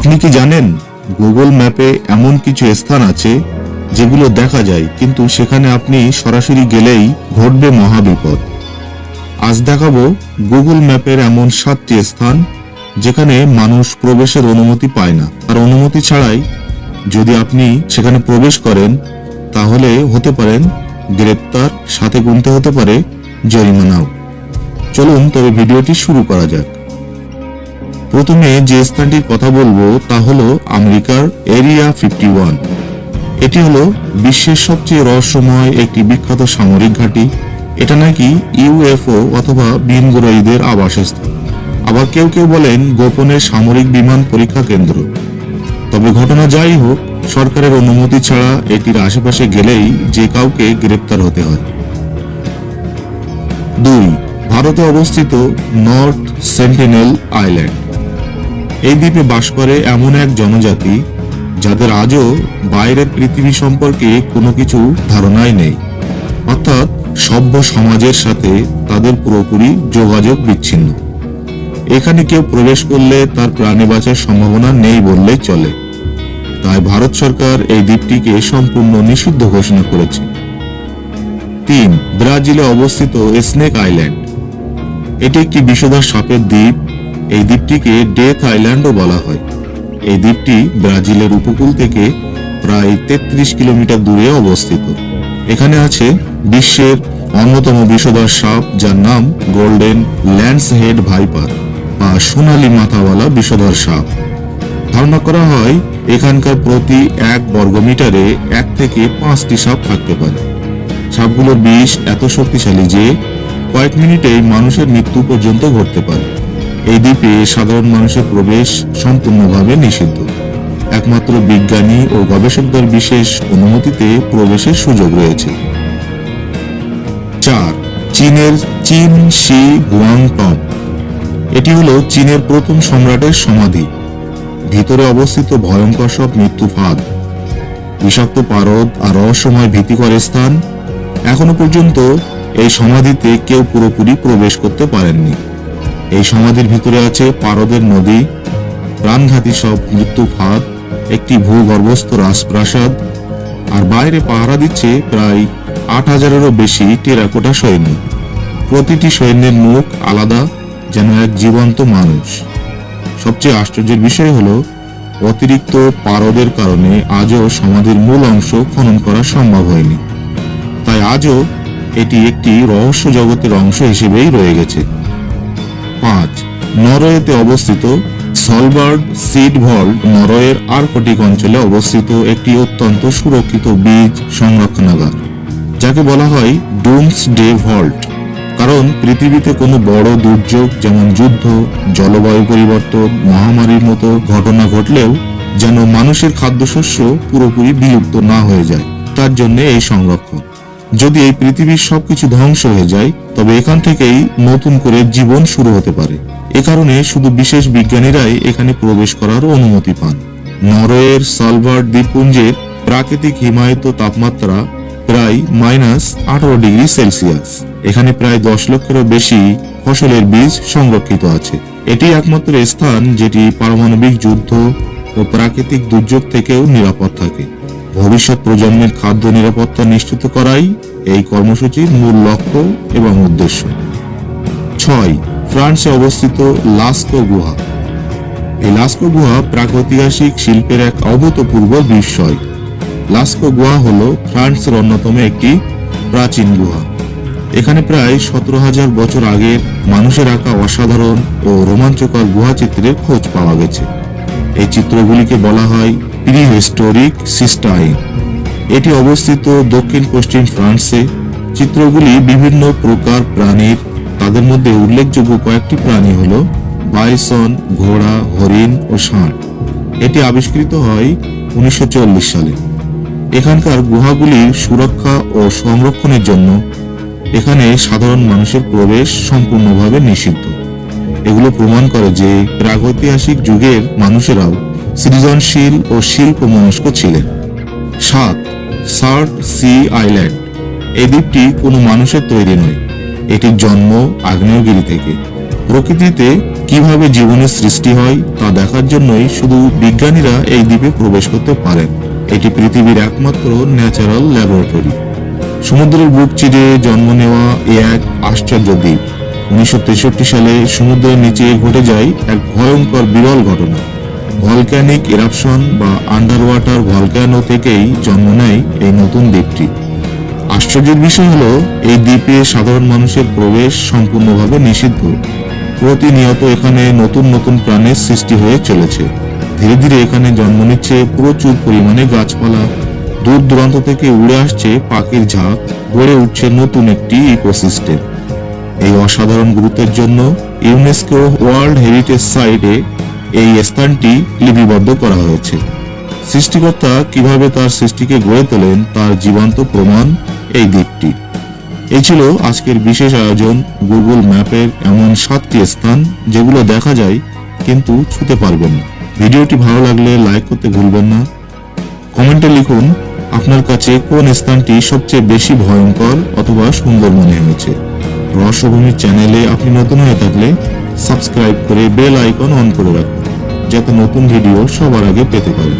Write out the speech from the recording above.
আপনি কি জানেন গুগল ম্যাপে এমন কিছু স্থান আছে যেগুলো দেখা যায়, কিন্তু সেখানে আপনি সরাসরি গেলেই ঘটবে মহাবিপদ। আজ দেখাবো গুগল ম্যাপের এমন সাতটি স্থান যেখানে মানুষ প্রবেশের অনুমতি পায় না। আর অনুমতি ছাড়াই যদি আপনি সেখানে প্রবেশ করেন, তাহলে হতে পারেন গ্রেপ্তার, সাথে গুনতে হতে পারে জরিমানাও। চলুন তবে ভিডিওটি শুরু করা যাক। প্রথমে যে স্থানটির কথা বলব তা হলো আমেরিকার এরিয়া ফিফটি ওয়ান। এটি হলো বিশ্বের সবচেয়ে রহস্যময় একটি বিখ্যাত সামরিক ঘাঁটি। এটা নাকি ইউএফও অথবা বিনগ্রহীদের আবাসস্থল। আবার কেউ কেউ বলেন গোপনে সামরিক বিমান পরীক্ষা কেন্দ্র। তবে ঘটনা যাই হোক, সরকারের অনুমতি ছাড়া এটির আশেপাশে গেলেই যে কাউকে গ্রেপ্তার হতে হয়। দুই, ভারতে অবস্থিত নর্থ সেন্টিনেল আইল্যান্ড। এই দ্বীপে বাস করে এমন এক জনজাতি যাদের আজও বাইরের পৃথিবী সম্পর্কে কোনো কিছু ধারণাই নেই। অর্থাৎ সভ্য সমাজের সাথে তাদের পুরোপুরি যোগাযোগ বিচ্ছিন্ন। এখানে কেউ প্রবেশ করলে তার প্রাণে বাঁচার সম্ভাবনা নেই বললেই চলে। তাই ভারত সরকার এই দ্বীপটিকে সম্পূর্ণ নিষিদ্ধ ঘোষণা করেছে। তিন, ব্রাজিলে অবস্থিত স্নেক আইল্যান্ড। এটি একটি বিষধর সাপের দ্বীপ এই দ্বীপটিকে ডেথ আইল্যান্ডও বলা হয়। এই দ্বীপটি ব্রাজিলের উপকূল থেকে প্রায় তেত্রিশ কিলোমিটার দূরে অবস্থিত। এখানে আছে বিশ্বের অন্যতম বিষধর সাপ যার নাম গোল্ডেন ল্যান্ডস হেড ভাইপার বা সোনালী মাথাওয়ালা বিষধর সাপ। ধারণা করা হয় এখানকার প্রতি এক বর্গমিটারে এক থেকে পাঁচটি সাপ থাকতে পারে। সাপগুলোর বিষ এত শক্তিশালী যে কয়েক মিনিটেই মানুষের মৃত্যু পর্যন্ত ঘটতে পারে। এই দ্বীপে সাধারণ মানুষের প্রবেশ সম্পূর্ণভাবে নিষিদ্ধ। একমাত্র বিজ্ঞানী ও গবেষকদের বিশেষ অনুমতিতে প্রবেশের সুযোগ রয়েছে। চার, চীনের চীন শি হুয়াংটং এটি হলো চীনের প্রথম সম্রাটের সমাধি। ভিতরে অবস্থিত ভয়ঙ্কর সব মৃত্যু ফাঁদ। বিষাক্ত পারদ আর রহস্যময় ভীতিকর স্থান এখনও পর্যন্ত এই সমাধিতে কেউ পুরোপুরি প্রবেশ করতে পারেননি। এই সমাধির ভিতরে আছে পারদের নদী, প্রাণঘাতী সব মৃত্যু ফাঁদ একটি ভূগর্ভস্থ রাজপ্রাসাদ, আর বাইরে পাহারা দিচ্ছে প্রায় আট হাজারেরও বেশি টেরাকোটা সৈন্য। প্রতিটি সৈন্যের মুখ আলাদা, যেন এক জীবন্ত মানুষ। সবচেয়ে আশ্চর্যের বিষয় হলো, অতিরিক্ত পারদের কারণে আজও সমাধির মূল অংশ খনন করা সম্ভব হয়নি। তাই আজও এটি একটি রহস্য জগতের অংশ হিসেবেই রয়ে গেছে। নরওয়েতে অবস্থিত সলবার্ড সিড ভল্ট নরওয়ের আর্কটিক অঞ্চলে অবস্থিত একটি অত্যন্ত সুরক্ষিত বীজ সংরক্ষণাগার, যাকে বলা হয় ডুমস ডে ভল্ট। কারণ পৃথিবীতে কোনো বড় দুর্যোগ যেমন যুদ্ধ, জলবায়ু পরিবর্তন, মহামারীর মতো ঘটনা ঘটলেও যেন মানুষের খাদ্যশস্য পুরোপুরি বিলুপ্ত না হয়ে যায়, তার জন্য এই সংরক্ষণ। যদি এই পৃথিবীর সবকিছু ধ্বংস হয়ে যায়, তবে এখান থেকেই নতুন করে জীবন শুরু হতে পারে। এ কারণে শুধু বিশেষ বিজ্ঞানীরাই এখানে প্রবেশ করার অনুমতি পান। নরওয়ের সালভার দ্বীপপুঞ্জের প্রাকৃতিক হিমায়িত তাপমাত্রা প্রায় মাইনাস আঠারো ডিগ্রি সেলসিয়াস। এখানে প্রায় দশ লক্ষেরও বেশি ফসলের বীজ সংরক্ষিত আছে। এটি একমাত্র স্থান যেটি পারমাণবিক যুদ্ধ ও প্রাকৃতিক দুর্যোগ থেকেও নিরাপদ থাকে। ভবিষ্যৎ প্রজন্মের খাদ্য নিরাপত্তা নিশ্চিত করাই এই কর্মসূচির মূল লক্ষ্য এবং উদ্দেশ্য। ছয় ফ্রান্সে অবস্থিত লাস্কো গুহা। এই লাস্কো গুহা প্রাগৈতিহাসিক শিল্পের এক অভূতপূর্ব বিস্ময়। লাস্কো গুহা হল ফ্রান্সের অন্যতম একটি প্রাচীন গুহা। এখানে প্রায় সতেরো হাজার বছর আগের মানুষের আঁকা অসাধারণ ও রোমাঞ্চকর গুহা চিত্রের খোঁজ পাওয়া গেছে। এই চিত্রগুলিকে বলা হয় প্রি হিস্টোরিক সিস্টাইন। এটি অবস্থিত দক্ষিণ পশ্চিম ফ্রান্সে। চিত্রগুলি বিভিন্ন প্রকার প্রাণীর তাদের মধ্যে উল্লেখযোগ্য কয়েকটি প্রাণী হল বাইসন, ঘোড়া, হরিণ ও ষাঁড়। এটি আবিষ্কৃত হয় উনিশশো চল্লিশ সালে। এখানকার গুহাগুলির সুরক্ষা ও সংরক্ষণের জন্য এখানে সাধারণ মানুষের প্রবেশ সম্পূর্ণভাবে নিষিদ্ধ। এগুলো প্রমাণ করে যে প্রাগৈতিহাসিক যুগের মানুষেরাও সৃজনশীল ও শিল্প মনস্ক ছিলেন। সাত সার্ট সি আইল্যান্ড। এই দ্বীপটি কোনো মানুষের তৈরি নয়। এটির জন্ম আগ্নেয়গিরি থেকে। প্রকৃতিতে কীভাবে জীবনের সৃষ্টি হয় তা দেখার জন্যই শুধু বিজ্ঞানীরা এই দ্বীপে প্রবেশ করতে পারেন। এটি পৃথিবীর একমাত্র ন্যাচারাল ল্যাবরেটরি। সমুদ্রের বুক চিরে জন্ম নেওয়া এ এক আশ্চর্য দ্বীপ। উনিশশো তেষট্টি সালে সমুদ্রের নিচে ঘটে যায় এক ভয়ঙ্কর বিরল ঘটনা। ভলক্যানিক এরাপশন বা আন্ডার ওয়াটার ভলক্যানো থেকেই জন্ম নেয় এই নতুন দ্বীপটি। আশ্চর্যের বিষয় হলো, এই দ্বীপে সাধারণ মানুষের প্রবেশ সম্পূর্ণভাবে নিষিদ্ধ। প্রতিনিয়ত এখানে নতুন নতুন প্রাণের সৃষ্টি হয়ে চলেছে। ধীরে ধীরে এখানে জন্ম নিচ্ছে প্রচুর পরিমাণে গাছপালা। দূর দূরান্ত থেকে উড়ে আসছে পাখির ঝাঁক, গড়ে উঠছে নতুন একটি ইকোসিস্টেম এই অসাধারণ গুরুত্বের জন্য ইউনেস্কো ওয়ার্ল্ড হেরিটেজ সাইটে এই স্থানটি লিপিবদ্ধ করা হয়েছে। সৃষ্টিকর্তা কীভাবে তার সৃষ্টিকে গড়ে তোলেন, তার জীবন্ত প্রমাণ এই দ্বীপটি। এই ছিল আজকের বিশেষ আয়োজন গুগল ম্যাপের এমন সাতটি স্থান যেগুলো দেখা যায় কিন্তু ছুতে পারবেন না। ভিডিওটি ভালো লাগলে লাইক করতে ভুলবেন না। কমেন্টে লিখুন, আপনার কাছে কোন স্থানটি সবচেয়ে বেশি ভয়ঙ্কর অথবা সুন্দর মনে হয়েছে? রহস্যভূমির চ্যানেলে আপনি নতুন হয়ে থাকলে সাবস্ক্রাইব করে বেল আইকন অন করে রাখুন, যাতে নতুন ভিডিও সবার আগে পেতে পারেন